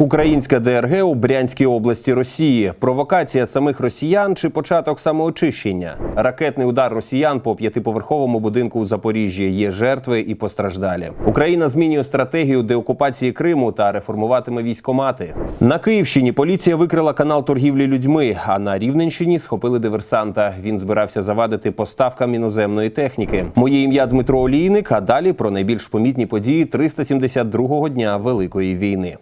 Українська ДРГ у Брянській області Росії. Провокація самих росіян чи початок самоочищення. Ракетний удар росіян по п'ятиповерховому будинку у Запоріжжі. Є жертви і постраждалі. Україна змінює стратегію деокупації Криму та реформуватиме військомати. На Київщині поліція викрила канал торгівлі людьми. А на Рівненщині схопили диверсанта. Він збирався завадити поставкам іноземної техніки. Моє ім'я Дмитро Олійник. А далі про найбільш помітні події 372-го дня Великої війни.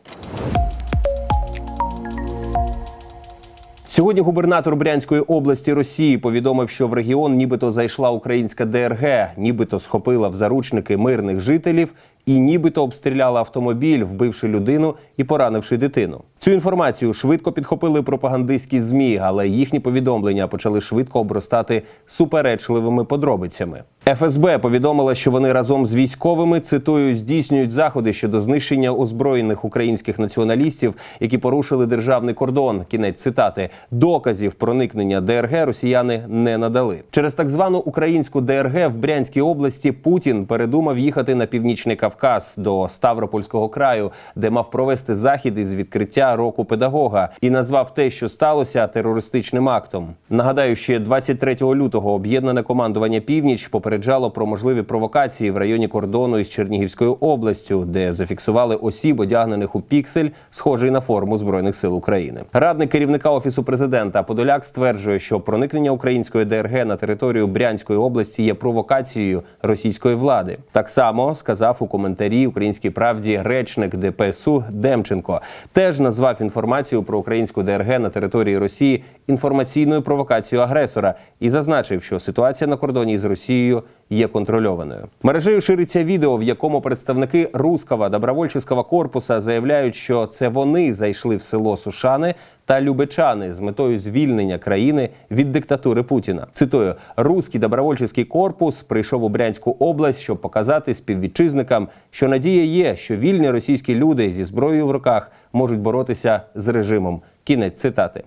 Сьогодні губернатор Брянської області Росії повідомив, що в регіон нібито зайшла українська ДРГ, нібито схопила в заручники мирних жителів і нібито обстріляла автомобіль, вбивши людину і поранивши дитину. Цю інформацію швидко підхопили пропагандистські змі, але їхні повідомлення почали швидко обростати суперечливими подробицями. ФСБ повідомила, що вони разом з військовими цитую здійснюють заходи щодо знищення озброєних українських націоналістів, які порушили державний кордон. Кінець цитати доказів проникнення ДРГ росіяни не надали. Через так звану українську ДРГ в Брянській області Путін передумав їхати на північний Кавказ до Ставропольського краю, де мав провести захід із відкриття року педагога і назвав те, що сталося, терористичним актом. Нагадаю, ще 23 лютого об'єднане командування Північ попереджало про можливі провокації в районі кордону із Чернігівською областю, де зафіксували осіб, одягнених у піксель, схожий на форму збройних сил України. Радник керівника офісу президента Подоляк стверджує, що проникнення української ДРГ на територію Брянської області є провокацією російської влади. Так само сказав у коментарі Українській правді речник ДПСУ Демченко. Теж назвав інформацію про українську ДРГ на території Росії інформаційною провокацією агресора і зазначив, що ситуація на кордоні з Росією є контрольованою. Мережею шириться відео, в якому представники Руского добровольчого корпуса заявляють, що це вони зайшли в село Сушани та Любечани з метою звільнення країни від диктатури Путіна. Цитую: Руський добровольчий корпус прийшов у Брянську область, щоб показати співвітчизникам, що надія є, що вільні російські люди зі зброєю в руках можуть боротися з режимом. Кінець цитати.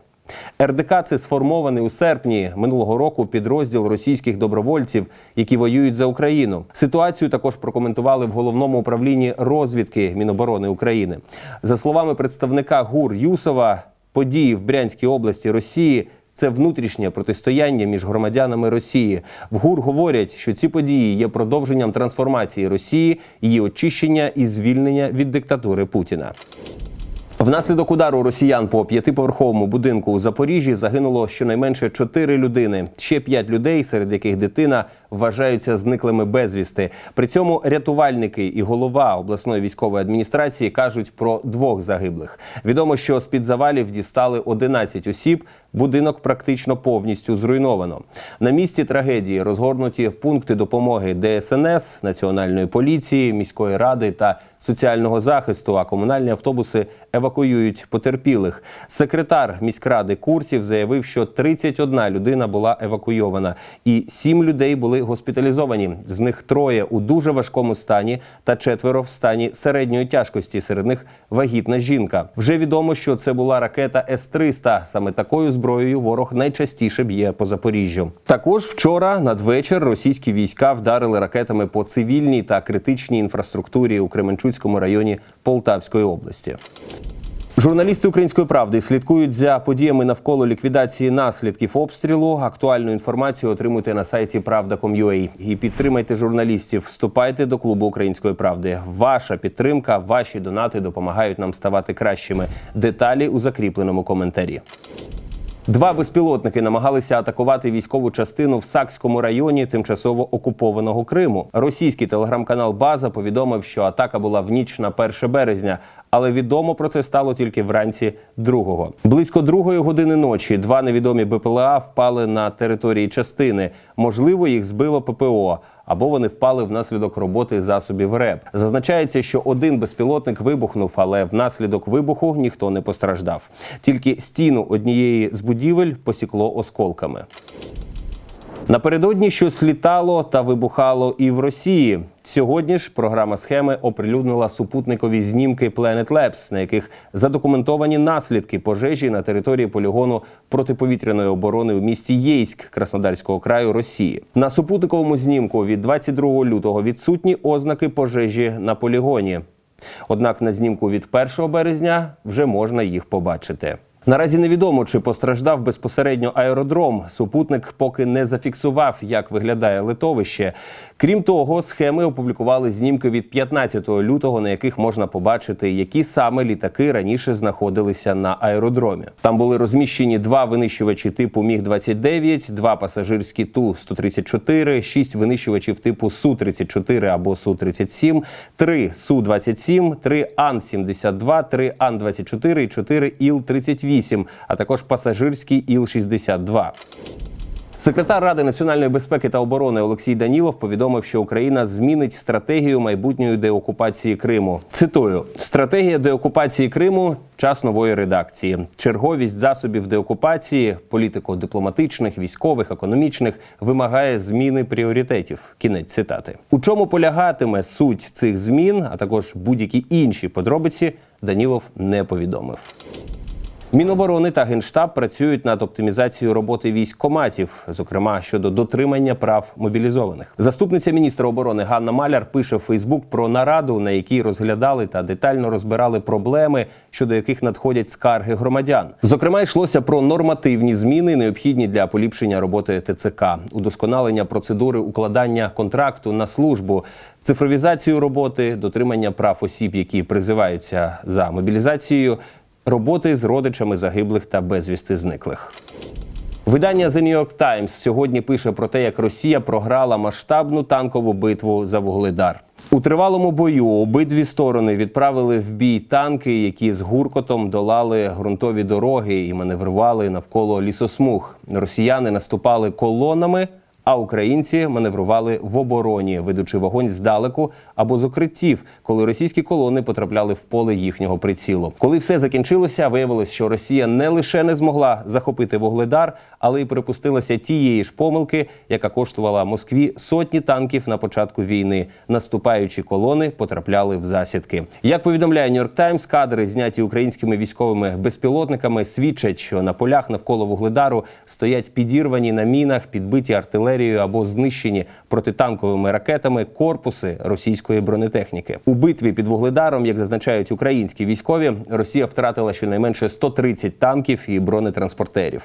РДК це сформований у серпні минулого року підрозділ російських добровольців, які воюють за Україну. Ситуацію також прокоментували в головному управлінні розвідки Міноборони України. За словами представника ГУР Юсова, події в Брянській області Росії. Це внутрішнє протистояння між громадянами Росії. В ГУР говорять, що ці події є продовженням трансформації Росії, її очищення і звільнення від диктатури Путіна. Внаслідок удару росіян по п'ятиповерховому будинку у Запоріжжі загинуло щонайменше чотири людини. Ще п'ять людей, серед яких дитина, вважаються зниклими безвісти. При цьому рятувальники і голова обласної військової адміністрації кажуть про двох загиблих. Відомо, що з під завалів дістали 11 осіб. Будинок практично повністю зруйновано. На місці трагедії розгорнуті пункти допомоги ДСНС, національної поліції, міської ради та соціального захисту. А комунальні автобуси евакуюють потерпілих. Секретар міськради Куртів заявив, що 31 людина була евакуйована, і 7 людей були госпіталізовані. З них троє у дуже важкому стані та четверо в стані середньої тяжкості. Серед них вагітна жінка. Вже відомо, що це була ракета С-300. Саме такою зброєю ворог найчастіше б'є по Запоріжжю. Також вчора надвечір російські війська вдарили ракетами по цивільній та критичній інфраструктурі у Кременчуцькому районі Полтавської області. Журналісти української правди слідкують за подіями навколо ліквідації наслідків обстрілу. Актуальну інформацію отримуйте на сайті Правда.com.ua. і підтримайте журналістів. Вступайте до клубу української правди. Ваша підтримка, ваші донати допомагають нам ставати кращими. Деталі у закріпленому коментарі. Два безпілотники намагалися атакувати військову частину в Сакському районі тимчасово окупованого Криму. Російський телеграм-канал База повідомив, що атака була в ніч на 1 березня, але відомо про це стало тільки вранці 2-го. Близько другої години ночі два невідомі БПЛА впали на території частини. Можливо, їх збило ППО. Або вони впали внаслідок роботи засобів РЕП. Зазначається, що один безпілотник вибухнув, але внаслідок вибуху ніхто не постраждав. Тільки стіну однієї з будівель посікло осколками. Напередодні щось літало та вибухало і в Росії. Сьогодні ж програма схеми оприлюднила супутникові знімки Planet Labs, на яких задокументовані наслідки пожежі на території полігону протиповітряної оборони у місті Єйськ Краснодарського краю Росії. На супутниковому знімку від 22 лютого відсутні ознаки пожежі на полігоні. Однак на знімку від 1 березня вже можна їх побачити. Наразі невідомо, чи постраждав безпосередньо аеродром. Супутник поки не зафіксував, як виглядає литовище. Крім того, схеми опублікували знімки від 15 лютого, на яких можна побачити, які саме літаки раніше знаходилися на аеродромі. Там були розміщені два винищувачі типу Міг 29 два пасажирські ту 134 шість винищувачів типу Су 34 або Су 37 три Су 27 три Ан 72 три Ан 24 і 4 Іл 38 а також пасажирський Іл 62 Секретар Ради національної безпеки та оборони Олексій Данілов повідомив, що Україна змінить стратегію майбутньої деокупації Криму. Цитую: стратегія деокупації Криму час нової редакції. Черговість засобів деокупації, політико-дипломатичних, військових, економічних вимагає зміни пріоритетів. Кінець цитати. У чому полягатиме суть цих змін, а також будь-які інші подробиці, Данілов не повідомив. Міноборони та генштаб працюють над оптимізацією роботи військкоматів, зокрема щодо дотримання прав мобілізованих. Заступниця міністра оборони Ганна Маляр пише в Фейсбук про нараду, на якій розглядали та детально розбирали проблеми, щодо яких надходять скарги громадян. Зокрема, йшлося про нормативні зміни, необхідні для поліпшення роботи ТЦК, удосконалення процедури укладання контракту на службу. Цифровізацію роботи, дотримання прав осіб, які призиваються за мобілізацією, роботи з родичами загиблих та безвісти зниклих. Видання The New York Times сьогодні пише про те, як Росія програла масштабну танкову битву за Вугледар. У тривалому бою обидві сторони відправили в бій танки, які з гуркотом долали ґрунтові дороги і маневрували навколо лісосмуг. Росіяни наступали колонами. А українці маневрували в обороні, ведучи вогонь здалеку або з укриттів, коли російські колони потрапляли в поле їхнього прицілу. Коли все закінчилося, виявилось, що Росія не лише не змогла захопити вугледар, але й припустилася тієї ж помилки, яка коштувала Москві сотні танків на початку війни. Наступаючі колони потрапляли в засідки. Як повідомляє Нью-Йорк Таймс, кадри, зняті українськими військовими безпілотниками, свідчать, що на полях навколо вугледару стоять підірвані на мінах, підбиті артилерією або знищені протитанковими ракетами корпуси російської бронетехніки. У битві під вугледаром, як зазначають українські військові, Росія втратила щонайменше 130 танків і бронетранспортерів.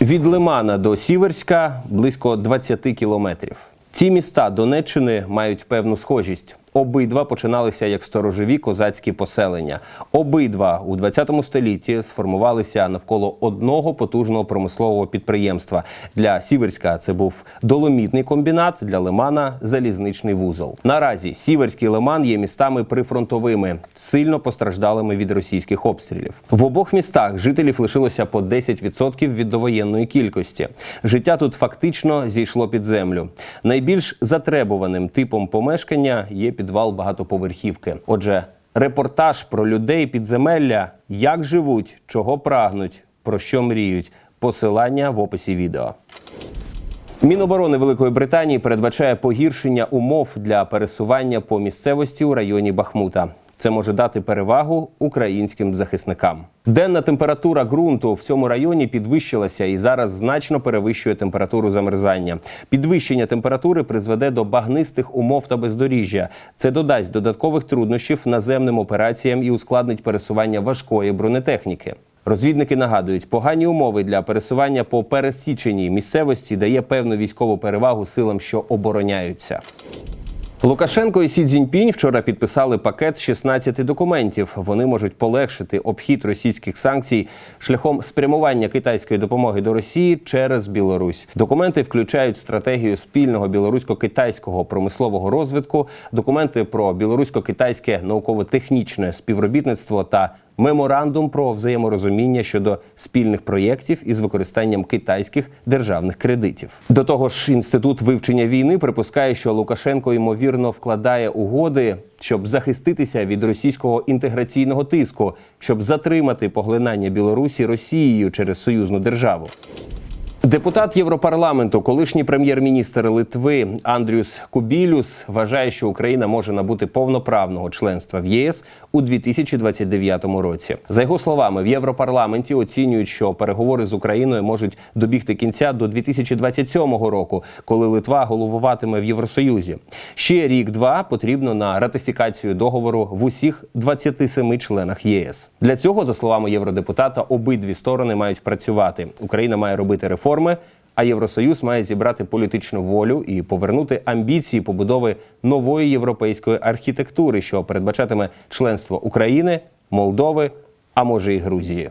Від Лимана до Сіверська близько 20 кілометрів. Ці міста Донеччини мають певну схожість. Обидва починалися як сторожові козацькі поселення. Обидва у 20 столітті сформувалися навколо одного потужного промислового підприємства. Для Сіверська це був доломітний комбінат, для Лимана залізничний вузол. Наразі Сіверський Лиман є містами прифронтовими, сильно постраждалими від російських обстрілів. В обох містах жителів лишилося по 10% від довоєнної кількості. Життя тут фактично зійшло під землю. Найбільш затребуваним типом помешкання є підвал багатоповерхівки. Отже, репортаж про людей підземелля, як живуть, чого прагнуть, про що мріють. Посилання в описі відео. Міноборони Великої Британії передбачає погіршення умов для пересування по місцевості у районі Бахмута. Це може дати перевагу українським захисникам. Денна температура ґрунту в цьому районі підвищилася і зараз значно перевищує температуру замерзання. Підвищення температури призведе до багнистих умов та бездоріжжя. Це додасть додаткових труднощів наземним операціям і ускладнить пересування важкої бронетехніки. Розвідники нагадують, погані умови для пересування по пересіченій місцевості дає певну військову перевагу силам, що обороняються. Лукашенко і Сі Цзіньпінь вчора підписали пакет з 16 документів. Вони можуть полегшити обхід російських санкцій шляхом спрямування китайської допомоги до Росії через Білорусь. Документи включають стратегію спільного білорусько-китайського промислового розвитку, документи про білорусько-китайське науково-технічне співробітництво та меморандум про взаєморозуміння щодо спільних проєктів із використанням китайських державних кредитів. До того ж, інститут вивчення війни припускає, що Лукашенко ймовірно вкладає угоди, щоб захиститися від російського інтеграційного тиску, щоб затримати поглинання Білорусі Росією через союзну державу. Депутат Європарламенту, колишній прем'єр-міністр Литви Андрюс Кубілюс вважає, що Україна може набути повноправного членства в ЄС у 2029 році. За його словами, в Європарламенті оцінюють, що переговори з Україною можуть добігти кінця до 2027 року, коли Литва головуватиме в Євросоюзі. Ще рік-два потрібно на ратифікацію договору в усіх 27 членах ЄС. Для цього, за словами євродепутата, обидві сторони мають працювати. Україна має робити реформи. А Євросоюз має зібрати політичну волю і повернути амбіції побудови нової європейської архітектури, що передбачатиме членство України, Молдови, а може і Грузії.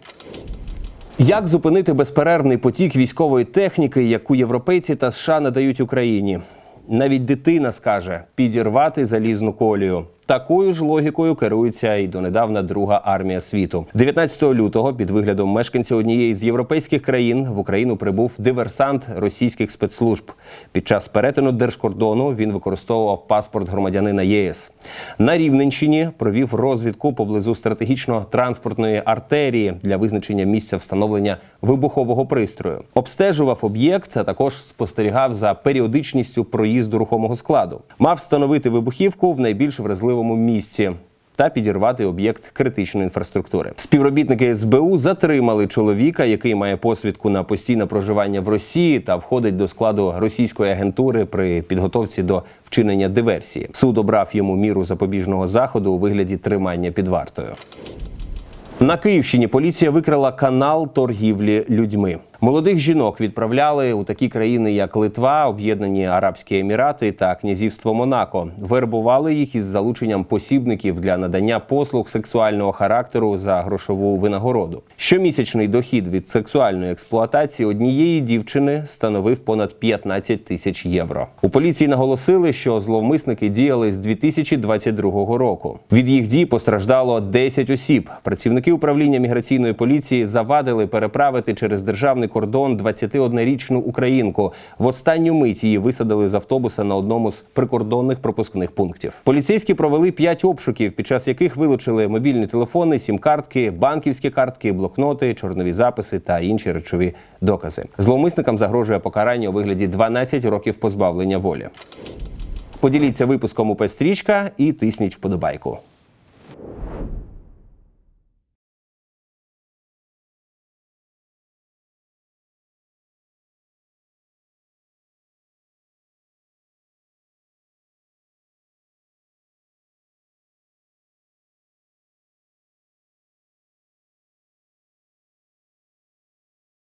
Як зупинити безперервний потік військової техніки, яку європейці та США надають Україні? Навіть дитина скаже підірвати залізну колію. Такою ж логікою керується і донедавна друга армія світу. 19 лютого під виглядом мешканця однієї з європейських країн в Україну прибув диверсант російських спецслужб. Під час перетину держкордону він використовував паспорт громадянина єС. На Рівненщині провів розвідку поблизу стратегічно-транспортної артерії для визначення місця встановлення вибухового пристрою. Обстежував об'єкт, а також спостерігав за періодичністю проїзду рухомого складу. Мав встановити вибухівку в найбільш вразливому місці. Та підірвати об'єкт критичної інфраструктури. Співробітники СБУ затримали чоловіка, який має посвідку на постійне проживання в Росії та входить до складу російської агентури при підготовці до вчинення диверсії. Суд обрав йому міру запобіжного заходу у вигляді тримання під вартою. На Київщині поліція викрила канал торгівлі людьми. Молодих жінок відправляли у такі країни, як Литва, Об'єднані Арабські Емірати та Князівство Монако. Вербували їх із залученням посібників для надання послуг сексуального характеру за грошову винагороду. Щомісячний дохід від сексуальної експлуатації однієї дівчини становив понад 15 тисяч євро. У поліції наголосили, що зловмисники діяли з 2022 року. Від їх дій постраждало 10 осіб. Працівники управління міграційної поліції завадили переправити через державний кордон 21-річну українку. В останню мить її висадили з автобуса на одному з прикордонних пропускних пунктів. Поліцейські провели 5 обшуків, під час яких вилучили мобільні телефони, сім-картки, банківські картки, блокноти, чорнові записи та інші речові докази. Зловмисникам загрожує покарання у вигляді 12 років позбавлення волі. Поділіться випуском УП Стрічка і тисніть вподобайку.